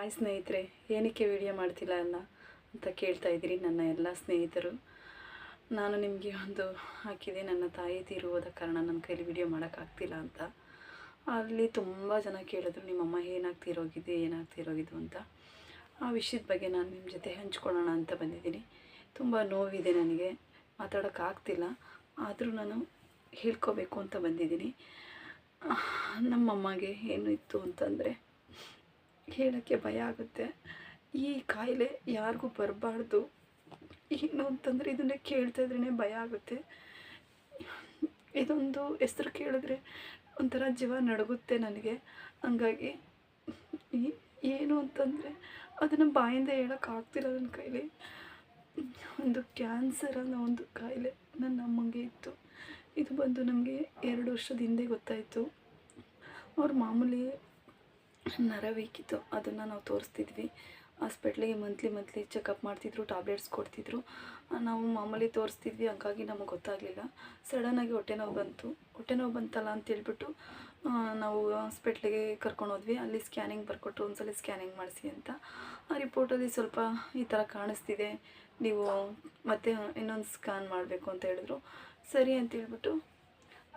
Hi ಸ್ನೇಹಿತರೆ, ಏನಕ್ಕೆ video ಮಾಡ್ತಿಲ್ಲ ಅಲ್ಲ ಅಂತ ಕೇಳ್ತಾ ಇದ್ದೀರಿ ನನ್ನ ಎಲ್ಲ ಸ್ನೇಹಿತರು. ನಾನು ನಿಮಗೆ ಒಂದು ಹಾಕಿದೆ, ನನ್ನ ತಾಯಿ ತೀರುವುದ ಕಾರಣ ನನ್ನ ಕೈಲಿ ವಿಡಿಯೋ ಮಾಡೋಕ್ಕಾಗ್ತಿಲ್ಲ ಅಂತ. ಅಲ್ಲಿ ತುಂಬ ಜನ ಕೇಳಿದ್ರು, ನಿಮ್ಮಮ್ಮ ಏನಾಗ್ತಿರೋಗಿದೆ ಏನಾಗ್ತಿರೋಗಿದ್ದು ಅಂತ. ಆ ವಿಷಯದ ಬಗ್ಗೆ ನಾನು ನಿಮ್ಮ ಜೊತೆ ಹಂಚ್ಕೊಳ್ಳೋಣ ಅಂತ ಬಂದಿದ್ದೀನಿ. ತುಂಬ ನೋವಿದೆ ನನಗೆ ಮಾತಾಡೋಕ್ಕಾಗ್ತಿಲ್ಲ ಆದರೂ ನಾನು ಹೇಳ್ಕೋಬೇಕು ಅಂತ ಬಂದಿದ್ದೀನಿ. ನಮ್ಮಮ್ಮಗೆ ಏನು ಇತ್ತು ಅಂತಂದರೆ ಹೇಳೋಕ್ಕೆ ಭಯ ಆಗುತ್ತೆ. ಈ ಕಾಯಿಲೆ ಯಾರಿಗೂ ಬರಬಾರ್ದು. ಏನು ಅಂತಂದರೆ ಇದನ್ನೇ ಕೇಳ್ತಾ ಇದ್ರೇ ಭಯ ಆಗುತ್ತೆ. ಇದೊಂದು ಹೆಸ್ರು ಕೇಳಿದ್ರೆ ಒಂಥರ ಜೀವ ನಡಗುತ್ತೆ ನನಗೆ. ಹಂಗಾಗಿ ಏನು ಅಂತಂದರೆ ಅದನ್ನು ಬಾಯಿಂದ ಹೇಳೋಕ್ಕಾಗ್ತಿಲ್ಲ ನನ್ನ ಕೈಲಿ. ಒಂದು ಕ್ಯಾನ್ಸರ್ ಅನ್ನೋ ಒಂದು ಕಾಯಿಲೆ ನನ್ನ ಅಮ್ಮಂಗೆ ಇತ್ತು. ಇದು ಬಂದು ನಮಗೆ ಎರಡು ವರ್ಷದ ಹಿಂದೆ ಗೊತ್ತಾಯಿತು. ಅವ್ರು ಮಾಮೂಲಿ ನರ ವೀಕಿತ್ತು ಅದನ್ನು ನಾವು ತೋರಿಸ್ತಿದ್ವಿ. ಹಾಸ್ಪಿಟ್ಲಿಗೆ ಮಂತ್ಲಿ ಮಂತ್ಲಿ ಚೆಕಪ್ ಮಾಡ್ತಿದ್ರು, ಟ್ಯಾಬ್ಲೆಟ್ಸ್ ಕೊಡ್ತಿದ್ರು. ನಾವು ಮಾಮೂಲಿ ತೋರಿಸ್ತಿದ್ವಿ, ಹಂಗಾಗಿ ನಮಗೆ ಗೊತ್ತಾಗಲಿಲ್ಲ. ಸಡನ್ನಾಗಿ ಹೊಟ್ಟೆ ನೋವು ಬಂತು. ಹೊಟ್ಟೆ ನೋವು ಬಂತಲ್ಲ ಅಂತೇಳ್ಬಿಟ್ಟು ನಾವು ಹಾಸ್ಪಿಟ್ಲಿಗೆ ಕರ್ಕೊಂಡು ಹೋದ್ವಿ. ಅಲ್ಲಿ ಸ್ಕ್ಯಾನಿಂಗ್ ಬರ್ಕೊಟ್ರು ಒಂದ್ಸಲ ಸ್ಕ್ಯಾನಿಂಗ್ ಮಾಡಿಸಿ ಅಂತ. ಆ ರಿಪೋರ್ಟಲ್ಲಿ ಸ್ವಲ್ಪ ಈ ಥರ ಕಾಣಿಸ್ತಿದೆ. ನೀವು ಮತ್ತೆ ಇನ್ನೊಂದು ಸ್ಕ್ಯಾನ್ ಮಾಡಬೇಕು ಅಂತ ಹೇಳಿದ್ರು. ಸರಿ ಅಂತ ಹೇಳ್ಬಿಟ್ಟು,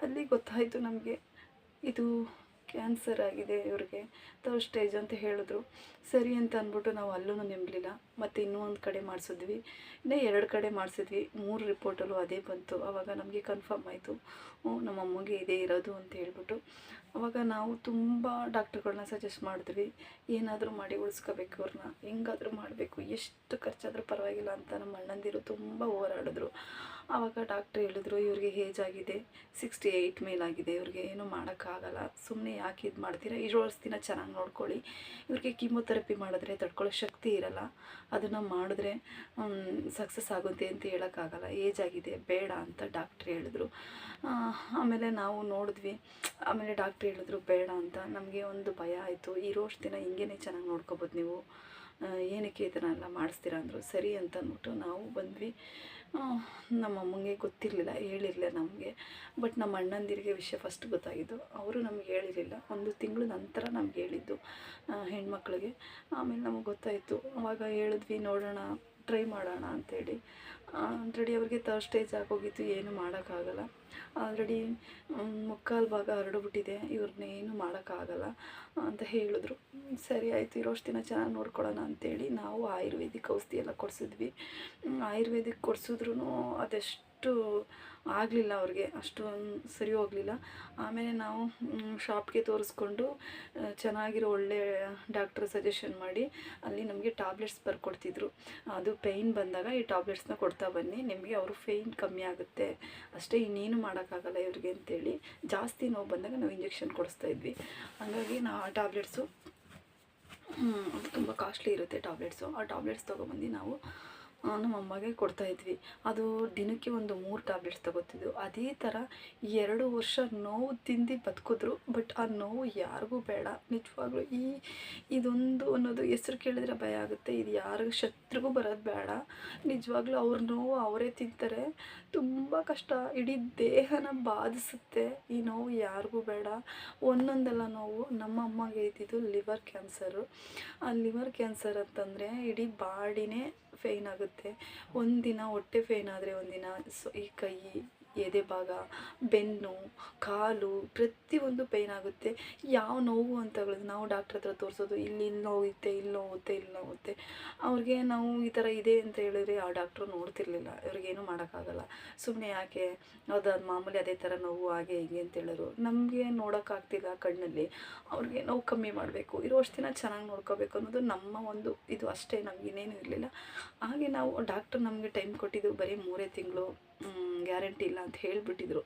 ಅಲ್ಲಿ ಗೊತ್ತಾಯಿತು ನಮಗೆ. ಇದು ಕ್ಯಾನ್ಸರ್ ಆಗಿದೆ ಇವ್ರಿಗೆ. ಥರ್ಡ್ ಸ್ಟೇಜ್ ಅಂತ ಹೇಳಿದ್ರು. ಸರಿ ಅಂತ ಅಂದ್ಬಿಟ್ಟು ನಾವು ಅಲ್ಲೂ ನಿಂಬಲಿಲ್ಲ ಮತ್ತು ಇನ್ನೂ ಒಂದು ಕಡೆ ಮಾಡಿಸಿದ್ವಿ. ಇನ್ನೂ ಎರಡು ಕಡೆ ಮಾಡಿಸಿದ್ವಿ. ಮೂರು ರಿಪೋರ್ಟಲ್ಲೂ ಅದೇ ಬಂತು. ಆವಾಗ ನಮಗೆ ಕನ್ಫರ್ಮ್ ಆಯಿತು. ನಮ್ಮ ಅಮ್ಮಗೆ ಇದೇ ಇರೋದು ಅಂತ ಹೇಳ್ಬಿಟ್ಟು. ಆವಾಗ ನಾವು ತುಂಬ ಡಾಕ್ಟ್ರುಗಳನ್ನ ಸಜೆಸ್ಟ್ ಮಾಡಿದ್ವಿ. ಏನಾದರೂ ಮಾಡಿ ಉಳಿಸ್ಕೋಬೇಕು ಅವ್ರನ್ನ ಹೆಂಗಾದರೂ ಮಾಡಬೇಕು. ಎಷ್ಟು ಖರ್ಚಾದರೂ ಪರವಾಗಿಲ್ಲ ಅಂತ ನಮ್ಮ ಅಣ್ಣಂದಿರು ತುಂಬ ಹೋರಾಡಿದ್ರು. ಆವಾಗ ಡಾಕ್ಟ್ರ್ ಹೇಳಿದ್ರು, ಇವ್ರಿಗೆ ಏಜ್ ಆಗಿದೆ. ಸಿಕ್ಸ್ಟಿ ಏಯ್ಟ್ ಮೇಲಾಗಿದೆ ಇವ್ರಿಗೆ ಏನೂ ಮಾಡೋಕ್ಕಾಗಲ್ಲ. ಸುಮ್ಮನೆ ಯಾಕೆ ಇದು ಮಾಡ್ತೀರಾ? ಇರೋ ದಿನ ಚೆನ್ನಾಗಿ ನೋಡ್ಕೊಳ್ಳಿ. ಇವ್ರಿಗೆ ಕೀಮೊಥೆರಪಿ ಮಾಡಿದ್ರೆ ತಡ್ಕೊಳ್ಳೋ ಶಕ್ತಿ ಇರಲ್ಲ. ಅದನ್ನು ಮಾಡಿದ್ರೆ ಸಕ್ಸಸ್ ಆಗುತ್ತೆ ಅಂತ ಹೇಳೋಕ್ಕಾಗಲ್ಲ. ಏಜ್ ಆಗಿದೆ, ಬೇಡ ಅಂತ ಡಾಕ್ಟ್ರ್ ಹೇಳಿದ್ರು. ಆಮೇಲೆ ನಾವು ನೋಡಿದ್ವಿ, ಆಮೇಲೆ ಡಾಕ್ಟ್ರ್ ಹೇಳಿದ್ರು, ಬೇಡ ಅಂತ. ನಮಗೆ ಒಂದು ಭಯ ಆಯಿತು. ಇರೋಷ್ಟು ದಿನ ಹಿಂಗೇನೆ ಚೆನ್ನಾಗಿ ನೋಡ್ಕೋಬೋದು ನೀವು. ಏನಕ್ಕೆ ಇದನ್ನೆಲ್ಲ ಮಾಡಿಸ್ತೀರಾ ಅಂದರು, ಸರಿ ಅಂತ ಅಂದ್ಬಿಟ್ಟು ನಾವು ಬಂದ್ವಿ. ನಮ್ಮ ಅಮ್ಮಂಗೆ ಗೊತ್ತಿರಲಿಲ್ಲ, ಹೇಳಿರಲಿಲ್ಲ ನಮಗೆ. ಬಟ್ ನಮ್ಮ ಅಣ್ಣಂದಿರಿಗೆ ವಿಷಯ ಫಸ್ಟ್ ಗೊತ್ತಾಗಿದ್ದು, ಅವರು ನಮ್ಗೆ ಹೇಳಿರಲಿಲ್ಲ. ಒಂದು ತಿಂಗಳ ನಂತರ ನಮ್ಗೆ ಹೇಳಿದ್ದು ಹೆಣ್ಮಕ್ಳಿಗೆ. ಆಮೇಲೆ ನಮಗೆ ಗೊತ್ತಾಯಿತು, ಅವಾಗ ಹೇಳಿದ್ವಿ, ನೋಡೋಣ ಟ್ರೈ ಮಾಡೋಣ ಅಂಥೇಳಿ ಆಲ್ರೆಡಿ ಅವ್ರಿಗೆ ತರ್ಡ್ ಸ್ಟೇಜ್ ಆಗೋಗಿತ್ತು, ಏನು ಮಾಡೋಕ್ಕಾಗಲ್ಲ. ಆಲ್ರೆಡಿ ಮುಕ್ಕಾಲು ಭಾಗ ಹರಡುಬಿಟ್ಟಿದೆ ಇವ್ರನ್ನ ಏನು ಮಾಡೋಕ್ಕಾಗಲ್ಲ ಅಂತ ಹೇಳಿದ್ರು. ಸರಿ ಆಯಿತು, ಇರೋಷ್ಟು ದಿನ ಚೆನ್ನಾಗಿ ನೋಡ್ಕೊಳ್ಳೋಣ ಅಂತೇಳಿ ನಾವು ಆಯುರ್ವೇದಿಕ್ ಔಷಧಿ ಎಲ್ಲ ಕೊಡಿಸಿದ್ವಿ ಆಯುರ್ವೇದಿಕ್ ಕೊಡಿಸಿದ್ರು ಅದೆಷ್ಟು ಆಗಲಿಲ್ಲ ಅವ್ರಿಗೆ ಅಷ್ಟು ಸರಿ ಹೋಗಲಿಲ್ಲ. ಆಮೇಲೆ ನಾವು ಶಾಪ್ಗೆ ತೋರಿಸ್ಕೊಂಡು ಚೆನ್ನಾಗಿರೋ ಒಳ್ಳೆ ಡಾಕ್ಟ್ರ್ ಸಜೆಷನ್ ಮಾಡಿ ಅಲ್ಲಿ ನಮಗೆ ಟ್ಯಾಬ್ಲೆಟ್ಸ್ ಬರ್ಕೊಡ್ತಿದ್ರು. ಅದು ಪೇಯ್ನ್ ಬಂದಾಗ ಈ ಟ್ಯಾಬ್ಲೆಟ್ಸ್ನ ಕೊಡ್ತಾ ಬನ್ನಿ, ನಿಮಗೆ ಅವರು ಪೇಯ್ನ್ ಕಮ್ಮಿ ಆಗುತ್ತೆ. ಅಷ್ಟೇ ಇನ್ನೇನು ಮಾಡೋಕ್ಕಾಗಲ್ಲ ಇವ್ರಿಗೆ ಅಂತೇಳಿ ಜಾಸ್ತಿ ನೋವು ಬಂದಾಗ ನಾವು ಇಂಜೆಕ್ಷನ್ ಕೊಡಿಸ್ತಾ ಇದ್ವಿ. ಹಾಗಾಗಿ ನಾ ಆ ಟ್ಯಾಬ್ಲೆಟ್ಸು ಅದು ತುಂಬ ಕಾಸ್ಟ್ಲಿ ಇರುತ್ತೆ ಟ್ಯಾಬ್ಲೆಟ್ಸು ಆ ಟ್ಯಾಬ್ಲೆಟ್ಸ್ ತೊಗೊಬಂದು ನಾವು ನಮ್ಮ ಅಮ್ಮಗೆ ಕೊಡ್ತಾಯಿದ್ವಿ ಅದು ದಿನಕ್ಕೆ ಒಂದು ಮೂರು ಟ್ಯಾಬ್ಲೆಟ್ಸ್ ತಗೋತಿದ್ವು. ಅದೇ ಥರ ಎರಡು ವರ್ಷ ನೋವು ತಿಂದು ಬದುಕಿದ್ರು. ಬಟ್ ಆ ನೋವು ಯಾರಿಗೂ ಬೇಡ. ನಿಜವಾಗ್ಲೂ ಈ, ಇದೊಂದು ಅನ್ನೋದು ಹೆಸ್ರು ಕೇಳಿದ್ರೆ ಭಯ ಆಗುತ್ತೆ. ಇದು ಯಾರಿಗೂ, ಶತ್ರುಗೂ ಬರೋದು ಬೇಡ. ನಿಜವಾಗ್ಲೂ ಅವ್ರ ನೋವು ಅವರೇ ತಿಂತಾರೆ. ತುಂಬ ಕಷ್ಟ. ಇಡೀ ದೇಹನ ಬಾಧಿಸುತ್ತೆ. ಈ ನೋವು ಯಾರಿಗೂ ಬೇಡ. ಒಂದೊಂದೆಲ್ಲ ನೋವು ನಮ್ಮ ಅಮ್ಮಗೆ ಇದ್ದಿದ್ದು ಲಿವರ್ ಕ್ಯಾನ್ಸರು ಆ ಲಿವರ್ ಕ್ಯಾನ್ಸರ್ ಅಂತಂದರೆ ಇಡೀ ಬಾಡಿನೇ ಫೇನ್ ಆಗುತ್ತೆ. ಒಂದಿನ ಹೊಟ್ಟೆ ಫೇನ್ ಆದರೆ ಒಂದಿನ ಸೊ ಈ ಕೈ ಎದೆ ಭಾಗ ಬೆನ್ನು, ಕಾಲು ಪ್ರತಿಯೊಂದು ಪೇಯ್ನ್ ಆಗುತ್ತೆ. ಯಾವ ನೋವು ಅಂತ ಹೇಳಿದ್ರೆ ನಾವು ಡಾಕ್ಟ್ರ್ ಹತ್ರ ತೋರಿಸೋದು, ಇಲ್ಲಿ ಇಲ್ಲಿ ನೋವುತ್ತೆ ಇಲ್ಲಿ ನೋವುತ್ತೆ ಇಲ್ಲಿ ನೋವುತ್ತೆ ಅವ್ರಿಗೆ ನಾವು ಈ ಥರ ಇದೆ ಅಂತ ಹೇಳಿದ್ರೆ ಆ ಡಾಕ್ಟ್ರು ನೋಡ್ತಿರ್ಲಿಲ್ಲ. ಇವ್ರಿಗೇನು ಮಾಡೋಕ್ಕಾಗಲ್ಲ. ಸುಮ್ಮನೆ ಯಾಕೆ ಅದು ಮಾಮೂಲಿ ಅದೇ ಥರ ನೋವು, ಹಾಗೆ, ಹೀಗೆ ಅಂತ ಹೇಳೋರು ನಮಗೆ ನೋಡೋಕ್ಕಾಗ್ತಿಲ್ಲ ಕಣ್ಣಲ್ಲಿ. ಅವ್ರಿಗೆ ನೋವು ಕಮ್ಮಿ ಮಾಡಬೇಕು. ಇರೋಷ್ಟು ದಿನ ಚೆನ್ನಾಗಿ ನೋಡ್ಕೋಬೇಕು ಅನ್ನೋದು ನಮ್ಮ ಒಂದು ಇದು ಅಷ್ಟೇ. ನಮಗೇನೇನು ಇರಲಿಲ್ಲ. ಹಾಗೆ ನಾವು ಡಾಕ್ಟ್ರ್ ನಮಗೆ ಟೈಮ್ ಕೊಟ್ಟಿದ್ದು ಬರೀ ಮೂರೇ ತಿಂಗಳು. ಗ್ಯಾರಂಟಿ ಇಲ್ಲ ಅಂತ ಹೇಳಿಬಿಟ್ಟಿದ್ರು.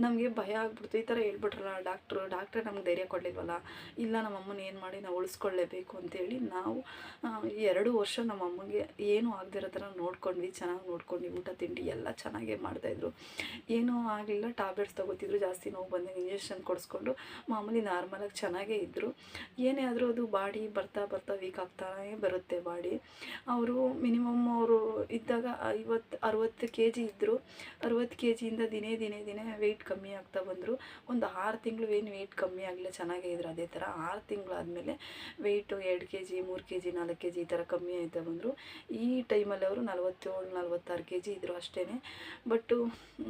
ನಮಗೆ ಭಯ ಆಗ್ಬಿಡ್ತು. ಈ ಥರ ಹೇಳ್ಬಿಟ್ರಲ್ಲ ಡಾಕ್ಟ್ರು. ಡಾಕ್ಟ್ರೇ ನಮ್ಗೆ ಧೈರ್ಯ ಕೊಡಲಿಲ್ವಲ್ಲ? ಇಲ್ಲ ನಮ್ಮ ಅಮ್ಮನ ಏನು ಮಾಡಿ ನಾವು ಉಳಿಸ್ಕೊಳ್ಳೇಬೇಕು ಅಂತೇಳಿ ನಾವು ಎರಡು ವರ್ಷ ನಮ್ಮ ಅಮ್ಮಗೆ ಏನೂ ಆಗದಿರೋ ಥರ ನೋಡ್ಕೊಂಡ್ವಿ. ಚೆನ್ನಾಗಿ ನೋಡ್ಕೊಂಡ್ವಿ. ಊಟ, ತಿಂಡಿ ಎಲ್ಲ ಚೆನ್ನಾಗೇ ಮಾಡ್ತಾಯಿದ್ರು. ಏನೂ ಆಗಲಿಲ್ಲ. ಟ್ಯಾಬ್ಲೆಟ್ಸ್ ತೊಗೋತಿದ್ರು. ಜಾಸ್ತಿ ನೋವು ಬಂದಾಗ ಇಂಜೆಕ್ಷನ್ ಕೊಡಿಸ್ಕೊಂಡು ಮಾಮೂಲಿ ನಾರ್ಮಲಾಗಿ ಚೆನ್ನಾಗೇ ಇದ್ದರು ಏನೇ ಆದರೂ ಅದು ಬಾಡಿ ಬರ್ತಾ ಬರ್ತಾ ವೀಕ್ ಆಗ್ತಾನೇ ಬರುತ್ತೆ ಬಾಡಿ. ಅವರು ಮಿನಿಮಮ್ ಅವರು ಇದ್ದಾಗ ಐವತ್ತು, ಅರುವತ್ತು ಕೆ ಜಿ ಇದ್ದರು ಅರುವತ್ತು ಕೆ ಜಿಯಿಂದ ದಿನೇ ದಿನೇ ದಿನೇ ವೆಯ್ಟ್ ಕಮ್ಮಿ ಆಗ್ತಾ ಬಂದರು. ಒಂದು ಆರು ತಿಂಗಳು ಏನು ವೆಯ್ಟ್ ಕಮ್ಮಿ ಆಗಲಿಲ್ಲ, ಚೆನ್ನಾಗೇ ಇದ್ರು ಅದೇ ಥರ ಆರು ತಿಂಗಳಾದಮೇಲೆ ವೆಯ್ಟು ಎರಡು ಕೆ ಜಿ ಮೂರು ಕೆ ಜಿ ನಾಲ್ಕು ಕೆ ಜಿ ಈ ಥರ ಕಮ್ಮಿ ಆಯ್ತಾ ಬಂದರು. ಈ ಟೈಮಲ್ಲಿ ಅವರು ನಲ್ವತ್ತೇಳು, ನಲ್ವತ್ತಾರು ಕೆ ಜಿ ಇದ್ದರು ಅಷ್ಟೇ ಬಟ್ಟು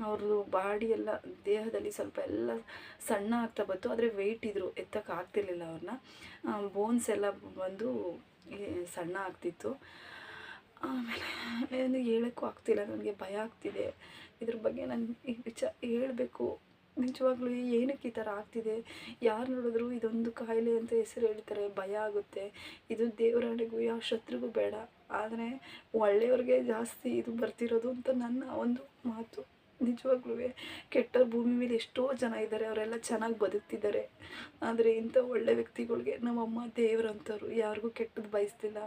ಅವ್ರದ್ದು ಬಾಡಿ ಎಲ್ಲ ದೇಹದಲ್ಲಿ ಸ್ವಲ್ಪ ಎಲ್ಲ ಸಣ್ಣ ಆಗ್ತಾ ಬಂತು. ಆದರೆ ವೆಯ್ಟ್ ಇದ್ದರು ಎತ್ತಕ್ಕೆ ಆಗ್ತಿರ್ಲಿಲ್ಲ ಅವ್ರನ್ನ ಬೋನ್ಸ್ ಎಲ್ಲ ಬಂದು ಸಣ್ಣ ಆಗ್ತಿತ್ತು. ಆಮೇಲೆ ಏನು ಹೇಳೋಕ್ಕೂ ಆಗ್ತಿಲ್ಲ, ನನಗೆ ಭಯ ಆಗ್ತಿದೆ. ಇದ್ರ ಬಗ್ಗೆ ನಾನು ಈ ವಿಚಾರ ಹೇಳಬೇಕು. ನಿಜವಾಗ್ಲೂ ಏನಕ್ಕೆ ಈ ಥರ ಆಗ್ತಿದೆ? ಯಾರು ನೋಡಿದ್ರು ಇದೊಂದು ಕಾಯಿಲೆ ಅಂತ ಹೆಸರು ಹೇಳ್ತಾರೆ, ಭಯ ಆಗುತ್ತೆ. ಇದು ದೇವರಾಣೆಗೂ, ಯಾವ ಶತ್ರುಗೂ ಬೇಡ. ಆದರೆ ಒಳ್ಳೆಯವ್ರಿಗೆ ಜಾಸ್ತಿ ಇದು ಬರ್ತಿರೋದು ಅಂತ ನನ್ನ ಒಂದು ಮಾತು. ನಿಜವಾಗ್ಲೂ ಕೆಟ್ಟ ಭೂಮಿ ಮೇಲೆ ಎಷ್ಟೋ ಜನ ಇದ್ದಾರೆ, ಅವರೆಲ್ಲ ಚೆನ್ನಾಗಿ ಬದುಕ್ತಿದ್ದಾರೆ. ಆದರೆ ಇಂಥ ಒಳ್ಳೆ ವ್ಯಕ್ತಿಗಳಿಗೆ ನಮ್ಮಮ್ಮ ದೇವ್ರಂಥವ್ರು ಯಾರಿಗೂ ಕೆಟ್ಟದ್ದು ಬಯಸ್ತಿಲ್ಲ,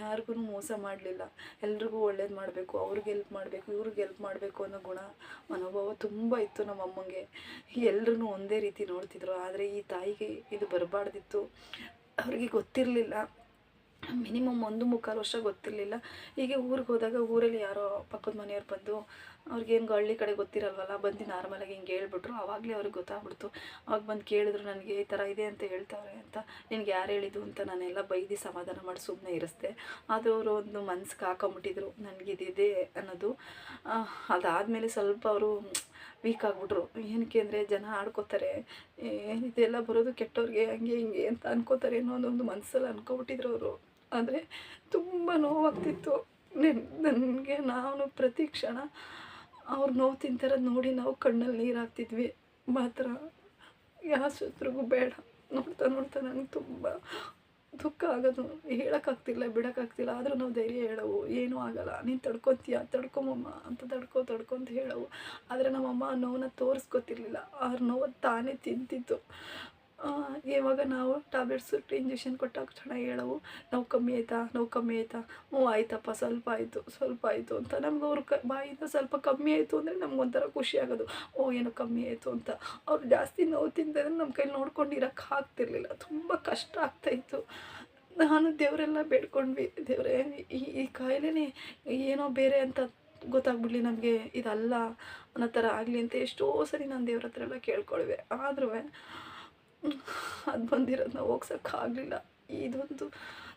ಯಾರಿಗೂ ಮೋಸ ಮಾಡಲಿಲ್ಲ. ಎಲ್ರಿಗೂ ಒಳ್ಳೇದು ಮಾಡಬೇಕು, ಅವ್ರಿಗೆ ಹೆಲ್ಪ್ ಮಾಡಬೇಕು, ಇವ್ರಿಗೆ ಹೆಲ್ಪ್ ಮಾಡಬೇಕು ಅನ್ನೋ ಗುಣ ಮನೋಭಾವ ತುಂಬ ಇತ್ತು ನಮ್ಮ ಅಮ್ಮಂಗೆ ಎಲ್ಲರೂ ಒಂದೇ ರೀತಿ ನೋಡ್ತಿದ್ರು, ಆದರೆ ಈ ತಾಯಿಗೆ ಇದು ಬರಬಾರ್ದಿತ್ತು. ಅವ್ರಿಗೆ ಗೊತ್ತಿರಲಿಲ್ಲ. ಮಿನಿಮಮ್ ಒಂದು ಮುಕ್ಕಾಲು ವರ್ಷ ಗೊತ್ತಿರಲಿಲ್ಲ. ಹೀಗೆ ಊರಿಗೆ ಹೋದಾಗ ಊರಲ್ಲಿ ಯಾರೋ ಪಕ್ಕದ ಮನೆಯವ್ರು ಬಂದು ಅವ್ರಿಗೇನು ಹಳ್ಳಿ ಕಡೆ ಗೊತ್ತಿರಲ್ವಲ್ಲ, ಬಂದು ನಾರ್ಮಲಾಗಿ ಹಿಂಗೆ ಹೇಳ್ಬಿಟ್ರು. ಆವಾಗಲೇ ಅವ್ರಿಗೆ ಗೊತ್ತಾಗ್ಬಿಡ್ತು. ಅವಾಗ ಬಂದು ಕೇಳಿದ್ರು ನನಗೆ ಈ ಥರ ಇದೆ ಅಂತ ಹೇಳ್ತಾವ್ರೆ ಅಂತ. ನಿನ್ಗೆ ಯಾರು ಹೇಳಿದ್ದು ಅಂತ ನಾನೆಲ್ಲ ಬೈದು ಸಮಾಧಾನ ಮಾಡಿ ಸುಮ್ಮನೆ ಇರಿಸ್ದೆ. ಆದರೂ ಅವರು ಒಂದು ಮನ್ಸಿಗೆ ಹಾಕೊಂಬಿಟ್ಟಿದ್ರು. ನನಗಿದಿದೆ ಅನ್ನೋದು. ಅದಾದಮೇಲೆ ಸ್ವಲ್ಪ ಅವರು ವೀಕ್ ಆಗಿಬಿಟ್ರು. ಏನಕ್ಕೆ ಅಂದರೆ ಜನ ಆಡ್ಕೋತಾರೆ. ಇದೆಲ್ಲ ಬರೋದು ಕೆಟ್ಟವ್ರಿಗೆ ಹಂಗೆ ಹಿಂಗೆ ಅಂತ ಅನ್ಕೋತಾರೆ ಅನ್ನೋ ಒಂದು ಮನಸ್ಸಲ್ಲಿ ಅನ್ಕೊಬಿಟ್ಟಿದ್ರು ಅವರು. ಆದರೆ ತುಂಬ ನೋವಾಗ್ತಿತ್ತು. ನನಗೆ ನಾನು ಪ್ರತಿ ಕ್ಷಣ ಅವ್ರು ನೋವು ತಿಂತಿರೋದು ನೋಡಿ ನಾವು ಕಣ್ಣಲ್ಲಿ ನೀರು ಹಾಕ್ತಿದ್ವಿ. ಮಾತ್ರ ಯಾವ ಶತ್ರುಗೂ ಬೇಡ. ನೋಡ್ತಾ ನೋಡ್ತಾ ನನಗೆ ತುಂಬ ದುಃಖ ಆಗೋದು. ಹೇಳೋಕ್ಕಾಗ್ತಿಲ್ಲ ಬಿಡೋಕ್ಕಾಗ್ತಿಲ್ಲ ಆದರೂ ನಾವು ಧೈರ್ಯ ಹೇಳವು. ಏನೂ ಆಗಲ್ಲ. ನೀನು ತಡ್ಕೊತೀಯ? ತಡ್ಕೊಮಮ್ಮ ಅಂತ ತಡ್ಕೊ ತಡ್ಕೊ ಅಂತ ಹೇಳವು. ಆದರೆ ನಮ್ಮಮ್ಮ ನೋವನ್ನ ತೋರಿಸ್ಕೊತಿರ್ಲಿಲ್ಲ. ಅವ್ರ ನೋವು ತಾನೇ ತಿಂತಿತ್ತು ಇವಾಗ ನಾವು ಟ್ಯಾಬ್ಲೆಟ್ಸ್ ಇಂಜೆಕ್ಷನ್ ಕೊಟ್ಟಾಗ ಚೆನ್ನಾಗಿ ಹೇಳವು, ನೋವು ಕಮ್ಮಿ ಆಯಿತಾ? ನೋವು ಕಮ್ಮಿ ಆಯ್ತಾ? ಹ್ಞೂ, ಆಯ್ತಪ್ಪ, ಸ್ವಲ್ಪ ಆಯಿತು ಸ್ವಲ್ಪ ಆಯಿತು ಅಂತ ನಮ್ಗೆ ಅವ್ರ ಕ, ಬಾಯಿಂದ ಸ್ವಲ್ಪ ಕಮ್ಮಿ ಆಯಿತು ಅಂದರೆ ನಮ್ಗೊಂಥರ ಖುಷಿ ಆಗೋದು. ಓ, ಏನೋ ಕಮ್ಮಿ ಆಯಿತು ಅಂತ. ಅವ್ರು ಜಾಸ್ತಿ ನೋವು ತಿಂತಿದ್ರೆ ನಮ್ಮ ಕೈಲಿ ನೋಡ್ಕೊಂಡಿರಕ್ಕೆ ಆಗ್ತಿರ್ಲಿಲ್ಲ. ತುಂಬ ಕಷ್ಟ ಆಗ್ತಾಯಿತ್ತು ನಾನು ದೇವರೆಲ್ಲ ಬೇಡ್ಕೊಂಡ್ವಿ. ದೇವರೇ, ಈ ಈ ಕಾಯಿಲೆನೇ ಏನೋ ಬೇರೆ ಅಂತ ಗೊತ್ತಾಗ್ಬಿಡ್ಲಿ ನಮಗೆ, ಇದಲ್ಲ ಅನ್ನೋ ಥರ ಆಗಲಿ ಅಂತ ಎಷ್ಟೋ ಸರಿ ನಾನು ದೇವ್ರ ಹತ್ರ ಎಲ್ಲ ಕೇಳ್ಕೊಳ್ವೆ. ಆದ್ರೂ ಅದು ಬಂದಿರೋದು ನಾವು ಹೋಗ್ಸೋಕ್ಕಾಗಲಿಲ್ಲ ಇದೊಂದು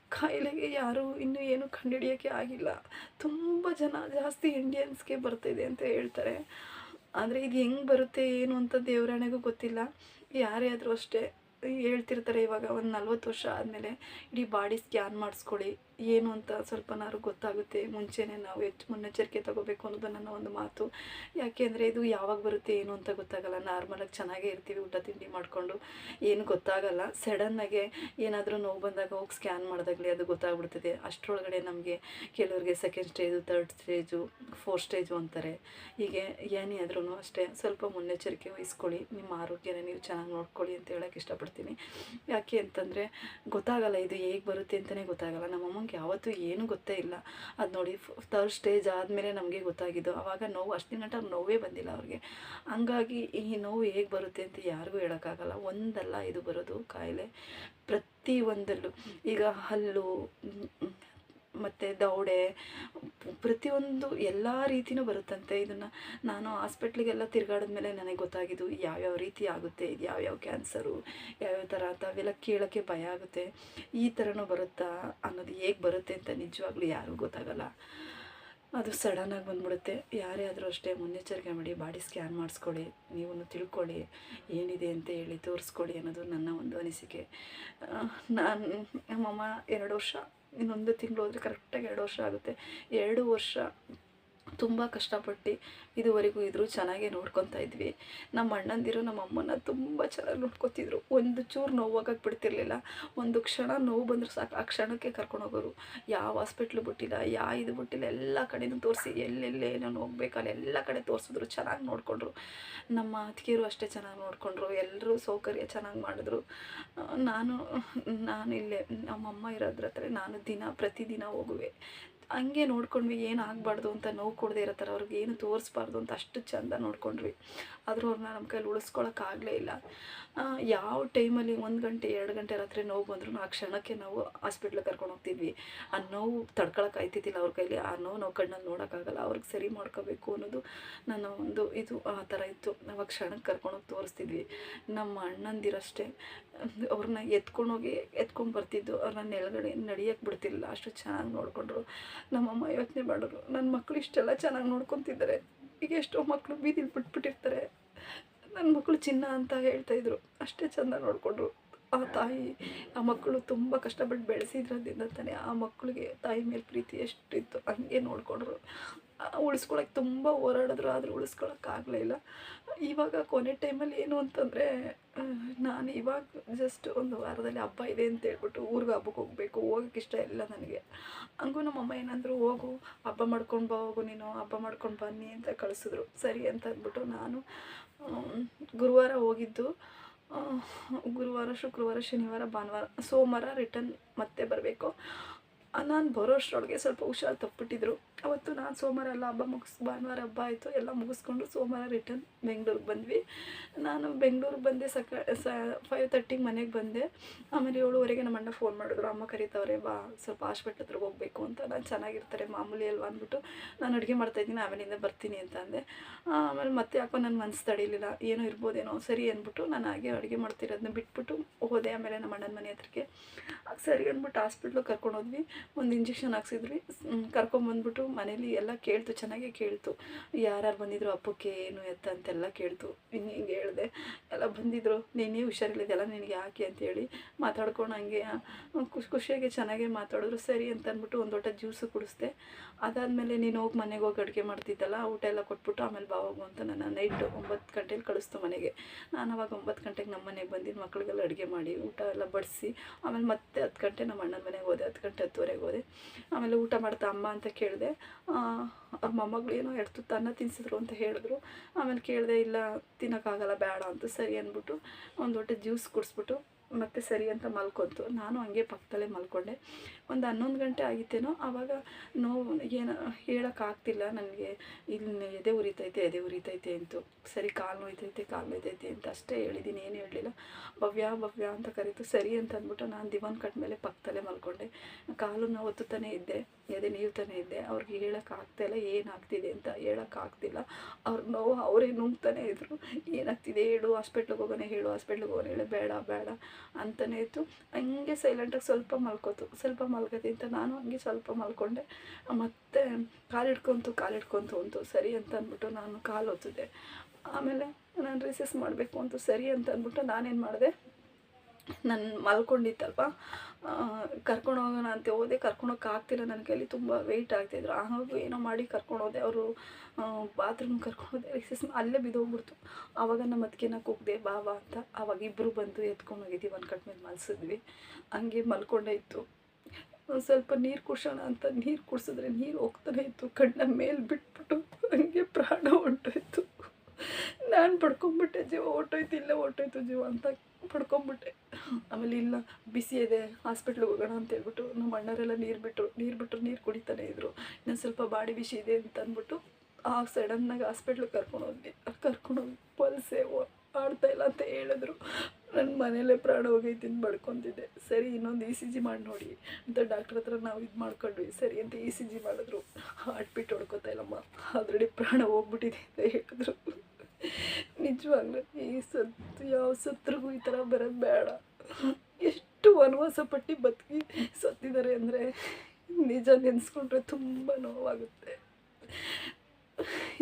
ಕಾಯಿಲೆಗೆ ಯಾರೂ ಇನ್ನೂ ಏನು ಕಂಡುಹಿಡಿಯೋಕ್ಕೆ ಆಗಿಲ್ಲ. ತುಂಬ ಜನ ಜಾಸ್ತಿ ಇಂಡಿಯನ್ಸ್ಗೆ ಬರ್ತಿದೆ ಅಂತ ಹೇಳ್ತಾರೆ. ಆದರೆ ಇದು ಹೆಂಗೆ ಬರುತ್ತೆ, ಏನು ಅಂತ ದೇವರಾಣೆಗೂ ಗೊತ್ತಿಲ್ಲ. ಯಾರೇ ಆದರೂ ಅಷ್ಟೇ ಹೇಳ್ತಿರ್ತಾರೆ ಇವಾಗ ಒಂದು ನಲ್ವತ್ತು ವರ್ಷ ಆದಮೇಲೆ, ಇಡೀ ಬಾಡಿ ಸ್ಕ್ಯಾನ್ ಮಾಡಿಸ್ಕೊಳ್ಳಿ. ಏನು ಅಂತ ಸ್ವಲ್ಪನಾದ್ರು ಗೊತ್ತಾಗುತ್ತೆ. ಮುಂಚೆನೇ ನಾವು ಹೆಚ್ಚು ಮುನ್ನೆಚ್ಚರಿಕೆ ತಗೋಬೇಕು ಅನ್ನೋದು ನನ್ನ ಒಂದು ಮಾತು. ಯಾಕೆ ಅಂದರೆ ಇದು ಯಾವಾಗ ಬರುತ್ತೆ ಏನು ಅಂತ ಗೊತ್ತಾಗಲ್ಲ. ನಾರ್ಮಲಾಗಿ ಚೆನ್ನಾಗೇ ಇರ್ತೀವಿ, ಊಟ ತಿಂಡಿ ಮಾಡಿಕೊಂಡು. ಏನು ಗೊತ್ತಾಗಲ್ಲ. ಸಡನ್ನಾಗೆ ಏನಾದರೂ ನೋವು ಬಂದಾಗ ಹೋಗಿ ಸ್ಕ್ಯಾನ್ ಮಾಡಿದಾಗಲೇ ಅದು ಗೊತ್ತಾಗ್ಬಿಡ್ತದೆ. ಅಷ್ಟರೊಳಗಡೆ ನಮಗೆ ಕೆಲವರಿಗೆ second stage third stage fourth stage ಅಂತಾರೆ. ಹೀಗೆ ಏನೇ ಆದ್ರೂ ಅಷ್ಟೇ. ಸ್ವಲ್ಪ ಮುನ್ನೆಚ್ಚರಿಕೆ ವಹಿಸ್ಕೊಳ್ಳಿ. ನಿಮ್ಮ ಆರೋಗ್ಯನ ನೀವು ಚೆನ್ನಾಗಿ ನೋಡ್ಕೊಳ್ಳಿ ಅಂತ ಹೇಳೋಕ್ಕೆ ಇಷ್ಟಪಡ್ತೀನಿ. ಯಾಕೆ ಅಂತಂದರೆ ಗೊತ್ತಾಗಲ್ಲ ಇದು ಹೇಗೆ ಬರುತ್ತೆ ಅಂತಲೇ ಗೊತ್ತಾಗಲ್ಲ. ನಮ್ಮ ಅಮ್ಮಂಗೆ ಯಾವತ್ತೂ ಏನೂ ಗೊತ್ತೇ ಇಲ್ಲ. ಅದು ನೋಡಿ ಥರ್ಡ್ ಸ್ಟೇಜ್ ಆದಮೇಲೆ ನಮಗೆ ಗೊತ್ತಾಗಿದ್ದು. ಆವಾಗ ನೋವು, ಅಷ್ಟು ಗಂಟೆ ನೋವೇ ಬಂದಿಲ್ಲ ಅವ್ರಿಗೆ. ಹಂಗಾಗಿ ಈ ನೋವು ಹೇಗೆ ಬರುತ್ತೆ ಅಂತ ಯಾರಿಗೂ ಹೇಳೋಕ್ಕಾಗಲ್ಲ. ಒಂದಲ್ಲ ಇದು ಬರೋದು ಕಾಯಿಲೆ. ಪ್ರತಿ ಒಂದಲ್ಲೂ ಈಗ ಹಲ್ಲು ಮತ್ತು ದೌಡೆ, ಪ್ರತಿಯೊಂದು ಎಲ್ಲ ರೀತಿಯೂ ಬರುತ್ತಂತೆ. ಇದನ್ನು ನಾನು ಹಾಸ್ಪಿಟ್ಲಿಗೆಲ್ಲ ತಿರುಗಾಡಿದ್ಮೇಲೆ ನನಗೆ ಗೊತ್ತಾಗಿದ್ದು ಯಾವ್ಯಾವ ರೀತಿ ಆಗುತ್ತೆ, ಇದು ಯಾವ್ಯಾವ ಕ್ಯಾನ್ಸರು, ಯಾವ್ಯಾವ ಥರ ಅಂತ ಅವೆಲ್ಲ ಕೇಳೋಕ್ಕೆ ಭಯ ಆಗುತ್ತೆ. ಈ ಥರನೂ ಬರುತ್ತಾ ಅನ್ನೋದು ಹೇಗೆ ಬರುತ್ತೆ ಅಂತ ನಿಜವಾಗ್ಲೂ ಯಾರಿಗೂ ಗೊತ್ತಾಗಲ್ಲ. ಅದು ಸಡನ್ನಾಗಿ ಬಂದ್ಬಿಡುತ್ತೆ. ಯಾರೇ ಆದರೂ ಅಷ್ಟೇ ಮುನ್ನೆಚ್ಚರಿಕೆ ಮಾಡಿ, ಬಾಡಿ ಸ್ಕ್ಯಾನ್ ಮಾಡಿಸ್ಕೊಳ್ಳಿ ನೀವು ತಿಳ್ಕೊಳ್ಳಿ, ಏನಿದೆ ಅಂತ ಹೇಳಿ ತೋರಿಸ್ಕೊಳ್ಳಿ ಅನ್ನೋದು ನನ್ನ ಒಂದು ಅನಿಸಿಕೆ. ನಾನು, ನಮ್ಮಮ್ಮ ಎರಡು ವರ್ಷ ಇನ್ನೊಂದು ತಿಂಗಳು ಹೋದರೆ ಕರೆಕ್ಟಾಗಿ ಎರಡು ವರ್ಷ ಆಗುತ್ತೆ. ಎರಡು ವರ್ಷ ತುಂಬ ಕಷ್ಟಪಟ್ಟು ಇದುವರೆಗೂ ಇದ್ರೂ ಚೆನ್ನಾಗೇ ನೋಡ್ಕೊತಾ ಇದ್ವಿ. ನಮ್ಮ ಅಣ್ಣಂದಿರು, ನಮ್ಮ ಅಮ್ಮನ ತುಂಬ ಚೆನ್ನಾಗಿ ನೋಡ್ಕೊತಿದ್ರು. ಒಂದು ಚೂರು ನೋವಾಗಕ್ಕೆ ಬಿಡ್ತಿರ್ಲಿಲ್ಲ. ಒಂದು ಕ್ಷಣ ನೋವು ಬಂದರೂ ಸಾಕು. ಆ ಕ್ಷಣಕ್ಕೆ ಕರ್ಕೊಂಡು ಹೋಗೋರು, ಯಾವ ಹಾಸ್ಪಿಟ್ಲು ಬಿಟ್ಟಿಲ್ಲ? ಯಾವ ಇದು ಬಿಟ್ಟಿಲ್ಲ? ಎಲ್ಲ ಕಡೆನೂ ತೋರಿಸಿ, ಎಲ್ಲೆಲ್ಲಿ ಏನೇನು ಹೋಗ್ಬೇಕಲ್ಲ ಎಲ್ಲ ಕಡೆ ತೋರಿಸಿದ್ರು, ಚೆನ್ನಾಗಿ ನೋಡಿಕೊಂಡ್ರು. ನಮ್ಮ ಅತ್ತಿಗೆಯರು ಅಷ್ಟೇ ಚೆನ್ನಾಗಿ ನೋಡಿಕೊಂಡ್ರು. ಎಲ್ಲರೂ ಸೌಕರ್ಯ ಚೆನ್ನಾಗಿ ಮಾಡಿದ್ರು. ನಾನು ನಾನು ಇಲ್ಲೇ, ನಮ್ಮಮ್ಮ ಇರೋದ್ರ ಹತ್ರ ನಾನು ದಿನ, ಪ್ರತಿದಿನ ಹೋಗುವೆ. ಹಂಗೆ ನೋಡ್ಕೊಂಡ್ವಿ, ಏನು ಆಗಬಾರ್ದು ಅಂತ ನೋವು ಕೊಡದೇ ಇರೋ ಥರ ಅವ್ರಿಗೆ ಏನು ತೋರಿಸ್ಬಾರ್ದು ಅಂತ ಅಷ್ಟು ಚಂದ ನೋಡ್ಕೊಂಡ್ವಿ. ಆದರೂ ಅವ್ರನ್ನ ನಮ್ಮ ಕೈಲಿ ಉಳಿಸ್ಕೊಳಕ್ಕಾಗಲೇ ಇಲ್ಲ. ಯಾವ ಟೈಮಲ್ಲಿ ಒಂದು ಗಂಟೆ, ಎರಡು ಗಂಟೆ ರಾತ್ರಿ ನೋವು ಬಂದರೂ ಆ ಕ್ಷಣಕ್ಕೆ ನಾವು ಹಾಸ್ಪಿಟ್ಲಿಗೆ ಕರ್ಕೊಂಡು ಹೋಗ್ತಿದ್ವಿ. ಆ ನೋವು ತಡ್ಕೊಳಕ್ಕೆ ಆಯ್ತಿದ್ದಿಲ್ಲ ಅವ್ರ ಕೈಲಿ. ಆ ನೋವು ನಾವು ಕಣ್ಣಲ್ಲಿ ನೋಡೋಕ್ಕಾಗಲ್ಲ. ಅವ್ರಿಗೆ ಸರಿ ಮಾಡ್ಕೋಬೇಕು ಅನ್ನೋದು ನನ್ನ ಒಂದು ಇದು, ಆ ಥರ ಇತ್ತು. ಆ ಕ್ಷಣಕ್ಕೆ ಕರ್ಕೊಂಡೋಗಿ ತೋರಿಸ್ತಿದ್ವಿ. ನಮ್ಮ ಅಣ್ಣಂದಿರಷ್ಟೇ, ಅವ್ರನ್ನ ಎತ್ಕೊಂಡೋಗಿ, ಎತ್ಕೊಂಡು ಬರ್ತಿದ್ದು. ಅವ್ರನ್ನ ನೆಲಗಡೆ ನಡೆಯೋಕ್ಕೆ ಬಿಡ್ತಿಲ್ಲ ಅಷ್ಟು ಚೆನ್ನಾಗಿ ನೋಡಿಕೊಂಡ್ರು. ನಮ್ಮಮ್ಮ ಯೋಚನೆ ಮಾಡೋರು. ನನ್ನ ಮಕ್ಕಳು ಇಷ್ಟೆಲ್ಲ ಚೆನ್ನಾಗಿ ನೋಡ್ಕೊತಿದ್ದಾರೆ. ಈಗ ಎಷ್ಟೋ ಮಕ್ಕಳು ಬೀದಿಲಿ ಬಿಟ್ಬಿಟ್ಟಿರ್ತಾರೆ. ನನ್ನ ಮಕ್ಕಳು ಚಿನ್ನ ಅಂತ ಹೇಳ್ತಾಯಿದ್ರು ಅಷ್ಟೇ ಚೆಂದ ನೋಡಿಕೊಂಡ್ರು. ಆ ತಾಯಿ ಆ ಮಕ್ಕಳು ತುಂಬ ಕಷ್ಟಪಟ್ಟು ಬೆಳೆಸಿದ್ರದಿಂದ ತಾನೇ ಆ ಮಕ್ಕಳಿಗೆ ತಾಯಿ ಮೇಲೆ ಪ್ರೀತಿ ಎಷ್ಟಿತ್ತು ಹಂಗೆ ನೋಡಿಕೊಂಡ್ರು. ಉಳಿಸ್ಕೊಳಕ್ಕೆ ತುಂಬ ಹೋರಾಡಿದ್ರು, ಆದರೂ ಉಳಿಸ್ಕೊಳಕ್ಕಾಗಲೇ ಇಲ್ಲ. ಇವಾಗ ಕೊನೆ ಟೈಮಲ್ಲಿ ಏನು ಅಂತಂದರೆ ನಾನು ಇವಾಗ ಜಸ್ಟ್ ಒಂದು ವಾರದಲ್ಲಿ ಹಬ್ಬ ಇದೆ ಅಂತ ಹೇಳ್ಬಿಟ್ಟು ಊರಿಗೆ ಹಬ್ಬಕ್ಕೆ ಹೋಗಬೇಕು ಹೋಗೋಕ್ಕೆ ಇಷ್ಟ ಇಲ್ಲ ನನಗೆ. ಹಂಗೂ ನಮ್ಮಮ್ಮ ಏನಂದ್ರು ಹೋಗು, ಹಬ್ಬ ಮಾಡ್ಕೊಂಡು ಬಾ, ಹೋಗು ನೀನು, ಹಬ್ಬ ಮಾಡ್ಕೊಂಡು ಬನ್ನಿ ಅಂತ ಕಳಿಸಿದ್ರು. ಸರಿ ಅಂತ ಅಂದ್ಬಿಟ್ಟು ನಾನು ಗುರುವಾರ ಹೋಗಿದ್ದು. ಗುರುವಾರ ಶುಕ್ರವಾರ ಶನಿವಾರ ಭಾನುವಾರ ಸೋಮವಾರ ರಿಟರ್ನ್ ಮತ್ತೆ ಬರಬೇಕು. ನಾನು ಬರೋ ಅಷ್ಟರೊಳಗೆ ಸ್ವಲ್ಪ ಹುಷಾರು ತಪ್ಪಿಟ್ಟಿದ್ರು ಅವತ್ತು ನಾನು ಸೋಮವಾರ ಎಲ್ಲ ಹಬ್ಬ ಮುಗಿಸ್, ಭಾನುವಾರ ಹಬ್ಬ ಆಯಿತು, ಎಲ್ಲ ಮುಗಿಸ್ಕೊಂಡು ಸೋಮವಾರ ರಿಟರ್ನ್ ಬೆಂಗ್ಳೂರಿಗೆ ಬಂದ್ವಿ. ನಾನು ಬೆಂಗ್ಳೂರಿಗೆ ಬಂದೆ ಸಕ, ಸ ಫೈವ್ ತರ್ಟಿಗೆ ಮನೆಗೆ ಬಂದೆ. ಆಮೇಲೆ ಏಳುವರೆಗೆ ನಮ್ಮ ಅಣ್ಣ ಫೋನ್ ಮಾಡಿದ್ರು, ಅಮ್ಮ ಕರೀತವ್ರೆ, ಬಾ, ಸ್ವಲ್ಪ ಹಾಸ್ಪಿಟ್ಲ್ ಹತ್ರ ಹೋಗಬೇಕು ಅಂತ. ನಾನು ಚೆನ್ನಾಗಿರ್ತಾರೆ, ಮಾಮೂಲಿ ಅಲ್ವಾ ಅಂದ್ಬಿಟ್ಟು ನಾನು ಅಡುಗೆ ಮಾಡ್ತಾಯಿದ್ದೀನಿ ಆಮೇಲಿಂದ ಬರ್ತೀನಿ ಅಂತ ಅಂದೆ. ಆಮೇಲೆ ಮತ್ತೆ ಯಾಕೋ ನನ್ನ ಮನಸ್ಸು ತಡೀಲಿಲ್ಲ, ಏನೋ ಇರ್ಬೋದೇನೋ, ಸರಿ ಅಂದ್ಬಿಟ್ಟು ನಾನು ಹಾಗೆ ಅಡುಗೆ ಮಾಡ್ತಿರೋದನ್ನ ಬಿಟ್ಬಿಟ್ಟು ಹೋದೆ. ಆಮೇಲೆ ನಮ್ಮ ಅಣ್ಣನ ಮನೆ ಹತ್ರಕ್ಕೆ. ಸರಿ ಅಂದ್ಬಿಟ್ಟು ಹಾಸ್ಪಿಟ್ಲಿಗೆ ಕರ್ಕೊಂಡು ಹೋದ್ವಿ. ಒಂದು ಇಂಜೆಕ್ಷನ್ ಹಾಕ್ಸಿದ್ವಿ. ಕರ್ಕೊಂಬಂದ್ಬಿಟ್ಟು ಮನೇಲಿ ಎಲ್ಲ ಕೇಳ್ತು, ಚೆನ್ನಾಗೇ ಕೇಳ್ತು. ಯಾರ್ಯಾರು ಬಂದಿದ್ರು ಹಬ್ಬಕ್ಕೆ ಏನು ಎತ್ತ ಅಂತೆಲ್ಲ ಕೇಳ್ತು. ಇನ್ನು ಹಿಂಗೆ ಹೇಳಿದೆ, ಎಲ್ಲ ಬಂದಿದ್ರು. ನೀನೇ ಹುಷಾರಿಲ್ಲದೆಲ್ಲ ನಿನಗೆ ಯಾಕೆ ಅಂತೇಳಿ ಮಾತಾಡ್ಕೊಂಡು ಹಂಗೆ ಖುಷಿ, ಖುಷಿಯಾಗಿ ಚೆನ್ನಾಗೇ ಮಾತಾಡಿದ್ರು. ಸರಿ ಅಂತ ಅಂದ್ಬಿಟ್ಟು ಒಂದು ಲೋಟ ಜ್ಯೂಸು ಕುಡಿಸ್ದೆ. ಅದಾದಮೇಲೆ ನೀನು ಹೋಗಿ ಮನೆಗೆ ಹೋಗಿ ಅಡುಗೆ ಮಾಡ್ತಿದ್ದಲ್ಲ, ಊಟ ಎಲ್ಲ ಕೊಟ್ಬಿಟ್ಟು ಆಮೇಲೆ ಬಾ ಹೋಗು ಅಂತ ನನ್ನ ನೈಟು ಒಂಬತ್ತು ಗಂಟೆಲಿ ಕಳಿಸ್ತು ಮನೆಗೆ. ನಾನು ಅವಾಗ ಒಂಬತ್ತು ಗಂಟೆಗೆ ನಮ್ಮ ಮನೆಗೆ ಬಂದಿದ್ದು ಮಕ್ಕಳಿಗೆಲ್ಲ ಅಡುಗೆ ಮಾಡಿ, ಊಟ ಎಲ್ಲ ಬಡಿಸಿ, ಆಮೇಲೆ ಮತ್ತೆ ಹತ್ತು ಗಂಟೆ ನಮ್ಮ ಅಣ್ಣನ ಮನೆಗೆ ಹೋದೆ, ಹತ್ತು ಗಂಟೆ ಹತ್ತುವರೆಗೆ ಹೋದೆ. ಆಮೇಲೆ ಊಟ ಮಾಡ್ತಾ ಅಮ್ಮ ಅಂತ ಕೇಳಿದೆ. ಅವ್ರ ಮೊಮ್ಮಗಳು ಏನೋ ತುತ್ತು ಅನ್ನ ತಿನ್ಸಿದ್ರು ಅಂತ ಹೇಳಿದ್ರು. ಆಮೇಲೆ ಕೇಳಿದೆ, ಇಲ್ಲ, ತಿನ್ನೋಕ್ಕಾಗಲ್ಲ, ಬೇಡ ಅಂತ ಸರಿ ಅಂದ್ಬಿಟ್ಟು ಒಂದು ಲೋಟ ಜ್ಯೂಸ್ ಕುಡಿಸ್ಬಿಟ್ಟು ಮತ್ತೆ ಸರಿ ಅಂತ ಮಲ್ಕೊತು. ನಾನು ಹಂಗೆ ಪಕ್ಕದಲ್ಲೇ ಮಲ್ಕೊಂಡೆ. ಒಂದು ಹನ್ನೊಂದು ಗಂಟೆ ಆಗಿತ್ತೇನೋ ಆವಾಗ ನೋವು ಏನು ಹೇಳೋಕ್ಕಾಗ್ತಿಲ್ಲ. ನನಗೆ ಇಲ್ಲಿ ಎದೆ ಉರಿತೈತೆ ಎದೆ ಉರಿತೈತೆ ಅಂತು. ಸರಿ, ಕಾಲು ನೋಯ್ತೈತೆ ಕಾಲು ನೋಯ್ತೈತೆ ಅಂತ ಅಷ್ಟೇ ಹೇಳಿದ್ದೀನಿ ಏನು ಹೇಳಲಿಲ್ಲ. ಭವ್ಯ ಭವ್ಯ ಅಂತ ಕರೀತು. ಸರಿ ಅಂತ ಅಂದ್ಬಿಟ್ಟು ನಾನು ದಿವಾನ್ ಕಟ್ ಮೇಲೆ ಪಕ್ಕದಲ್ಲೇ ಮಲ್ಕೊಂಡೆ. ಕಾಲು ನೋವು ಒತ್ತುತ್ತಾನೆ ಇದ್ದೆ, ಎದೆ ನೀವ್ತಾನೆ ಇದ್ದೆ. ಅವ್ರಿಗೆ ಹೇಳೋಕ್ಕಾಗ್ತಾಯಿಲ್ಲ ಏನಾಗ್ತಿದೆ ಅಂತ ಹೇಳೋಕ್ಕಾಗ್ತಿಲ್ಲ. ಅವ್ರ ನೋವು ಅವರೇ ನುಂಗ್ತಾನೆ ಇದ್ರು. ಏನಾಗ್ತಿದೆ ಹೇಳು ಹಾಸ್ಪಿಟ್ಲಿಗೆ ಹೋಗೋಣ ಹೇಳು ಹಾಸ್ಪಿಟ್ಲಿಗೆ ಹೋಗೋಣ ಹೇಳು, ಬೇಡ ಬೇಡ. ಅಂತಲೇ ಇತ್ತು. ಹಂಗೆ ಸೈಲೆಂಟಾಗಿ ಸ್ವಲ್ಪ ಮಲ್ಕೋತು. ಸ್ವಲ್ಪ ಮಲ್ಕತಿ ಅಂತ ನಾನು ಹಂಗೆ ಸ್ವಲ್ಪ ಮಲ್ಕೊಂಡೆ. ಮತ್ತೆ ಕಾಲು ಕಾಲಿಡ್ಕೊಂತು ಕಾಲು ಹಿಡ್ಕೊಂತು ಅಂತು ಸರಿ ಅಂತ ಅಂದ್ಬಿಟ್ಟು ನಾನು ಕಾಲು ಒತ್ತಿದೆ ಆಮೇಲೆ ನಾನು ರಿಸೆಸ್ ಮಾಡಬೇಕು ಅಂತ ಸರಿ ಅಂತ ಅಂದ್ಬಿಟ್ಟು ನಾನೇನು ಮಾಡಿದೆ? ನಾನು ಮಲ್ಕೊಂಡಿತ್ತಲ್ವ? ಕರ್ಕೊಂಡು ಹೋಗೋಣ ಅಂತ ಹೋದೆ. ಕರ್ಕೊಂಡೋಗಕ್ಕೆ ಆಗ್ತಿಲ್ಲ ನನ್ನ ಕೈಲಿ ತುಂಬ ವೆಯ್ಟ್ ಆಗ್ತಾಯಿದ್ರು ಹಾಗೂ ಏನೋ ಮಾಡಿ ಕರ್ಕೊಂಡು ಹೋದೆ. ಅವರು ಬಾತ್ರೂಮ್ ಕರ್ಕೊಂಡು ಹೋದೆ. ರಿಸೀಸ್ ಅಲ್ಲೇ ಬಿದ್ದೋಗ್ಬಿಡ್ತು. ಆವಾಗ ನಮ್ಮ ಅದಕ್ಕೆನ ಕೂಗಿದೆ ಬಾಬಾ ಅಂತ. ಆವಾಗ ಇಬ್ಬರು ಬಂದು ಎತ್ಕೊಂಡು ಹೋಗಿದ್ದೀವಿ. ಒಂದು ಕಟ್ ಮೇಲೆ ಮಲ್ಸಿದ್ವಿ. ಹಂಗೆ ಮಲ್ಕೊಂಡೇ ಇತ್ತು. ಸ್ವಲ್ಪ ನೀರು ಕುಡ್ಸೋಣ ಅಂತ. ನೀರು ಕುಡ್ಸಿದ್ರೆ ನೀರು ಹೋಗ್ತಾನೆ ಇತ್ತು. ಕಣ್ಣ ಮೇಲೆ ಬಿಟ್ಬಿಟ್ಟು ಹಂಗೆ ಪ್ರಾಣ ಹೊಂಟೋಯ್ತು. ನಾನು ಪಡ್ಕೊಂಬಿಟ್ಟೆ ಜೀವ ಹೊಟ್ಟೋಯ್ತು ಇಲ್ಲೇ ಹೊಟ್ಟೋಯ್ತು ಜೀವ ಅಂತ ಪಡ್ಕೊಂಬಿಟ್ಟೆ. ಆಮೇಲೆ ಇಲ್ಲ, ಬಿಸಿ ಇದೆ, ಹಾಸ್ಪಿಟ್ಲಿಗೆ ಹೋಗೋಣ ಅಂತ ಹೇಳ್ಬಿಟ್ಟು ನಮ್ಮ ಅಣ್ಣರೆಲ್ಲ ನೀರು ಬಿಟ್ಟರು ನೀರು ಬಿಟ್ಟರು ನೀರು ಕುಡಿತಾನೆ ಇದ್ರು. ಇನ್ನೊಂದು ಸ್ವಲ್ಪ ಬಾಡಿ ಬಿಸಿ ಇದೆ ಅಂತ ಅಂದ್ಬಿಟ್ಟು ಆ ಸಡನ್ನಾಗಿ ಹಾಸ್ಪಿಟ್ಲಿಗೆ ಕರ್ಕೊಂಡು ಹೋದ್ವಿ. ಕರ್ಕೊಂಡು ಹೋಗಿ ಪಲ್ಸೆ ಆಡ್ತಾ ಇಲ್ಲ ಅಂತ ಹೇಳಿದ್ರು. ನನ್ನ ಮನೇಲೇ ಪ್ರಾಣ ಹೋಗೈತಿ ಅಂತ ಬಡ್ಕೊತಿದ್ದೆ ಸರಿ, ಇನ್ನೊಂದು ಇ ಸಿ ಜಿ ಮಾಡಿ ನೋಡಿ ಅಂತ ಡಾಕ್ಟ್ರ್ ಹತ್ರ ನಾವು ಇದು ಮಾಡ್ಕೊಂಡ್ವಿ. ಸರಿ ಅಂತ ಇ ಸಿ ಜಿ ಮಾಡಿದ್ರು. ಹಾರ್ಟ್ ಬೀಟ್ ಹೊಡ್ಕೊತಾ ಇಲ್ಲಮ್ಮ. ಆಲ್ರೆಡಿ ಪ್ರಾಣ ಹೋಗ್ಬಿಟ್ಟಿದೆ ಅಂತ ಹೇಳಿದ್ರು. ನಿಜವಾಗ್ಲೂ, ಈ ಸತ್ತು ಯಾವ ಸತ್ರಿಗೂ ಈ ಥರ ಬರೋದು ಬೇಡ. ಎಷ್ಟು ವನವಾಸ ಪಟ್ಟು ಬದುಕಿ ಸತ್ತಿದ್ದಾರೆ ಅಂದರೆ ನಿಜ ನೆನೆಸ್ಕೊಂಡ್ರೆ ತುಂಬ ನೋವಾಗುತ್ತೆ.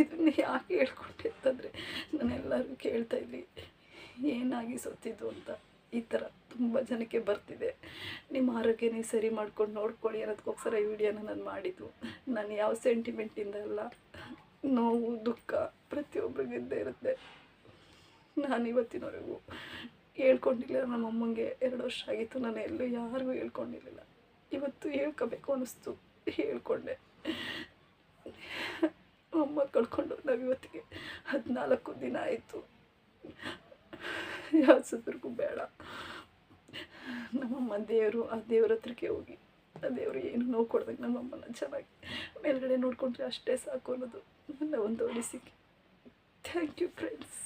ಇದನ್ನ ಯಾಕೆ ಹೇಳ್ಕೊಟ್ಟೆ ಅಂತಂದರೆ, ನಾನೆಲ್ಲರಿಗೂ ಕೇಳ್ತಾ ಇದ್ವಿ, ಏನಾಗಿ ಸತ್ತಿದ್ದು ಅಂತ. ಈ ಥರ ತುಂಬ ಜನಕ್ಕೆ ಬರ್ತಿದೆ. ನಿಮ್ಮ ಆರೋಗ್ಯನೇ ಸರಿ ಮಾಡ್ಕೊಂಡು ನೋಡ್ಕೊಳ್ಳಿ ಅನ್ನೋದಕ್ಕೋಸ್ಕರ ಈ ವಿಡಿಯೋನ ನಾನು ಮಾಡಿದ್ದು. ನಾನು ಯಾವ ಸೆಂಟಿಮೆಂಟಿಂದ ಅಲ್ಲ, ನೋವು, ದುಃಖ ಪ್ರತಿಯೊಬ್ಬರಿಗೂ ಇದ್ದೇ ಇರುತ್ತೆ. ನಾನು ಇವತ್ತಿನವರೆಗೂ ಹೇಳ್ಕೊಂಡಿಲ್ಲ ನಮ್ಮ ಅಮ್ಮಂಗೆ ಎರಡು ವರ್ಷ ಆಗಿತ್ತು. ನಾನು ಎಲ್ಲೂ ಯಾರಿಗೂ ಹೇಳ್ಕೊಂಡಿರಲಿಲ್ಲ. ಇವತ್ತು ಹೇಳ್ಕೋಬೇಕು ಅನ್ನಿಸ್ತು. ಹೇಳ್ಕೊಂಡೆ. ಅಮ್ಮ ಕಳ್ಕೊಂಡು ನಾವು ಇವತ್ತಿಗೆ ಹದಿನಾಲ್ಕು ದಿನ ಆಯಿತು. ಯಾವ ಸತ್ರಿಗೂ ಬೇಡ. ನಮ್ಮಮ್ಮ ದೇವರು ಆ ದೇವ್ರ ಹತ್ರಕ್ಕೆ ಹೋಗಿ. ಆ ದೇವರು ಏನು ನೋವು ಕೊಡ್ದಂಗೆ ನಮ್ಮಮ್ಮನ ಚೆನ್ನಾಗಿ ಮೇಲ್ಗಡೆ ನೋಡಿಕೊಂಡ್ರೆ ಅಷ್ಟೇ ಸಾಕು ಅನ್ನೋದು ನನ್ನ ಒಂದು ಅನಿಸಿಕೆ. Thank you friends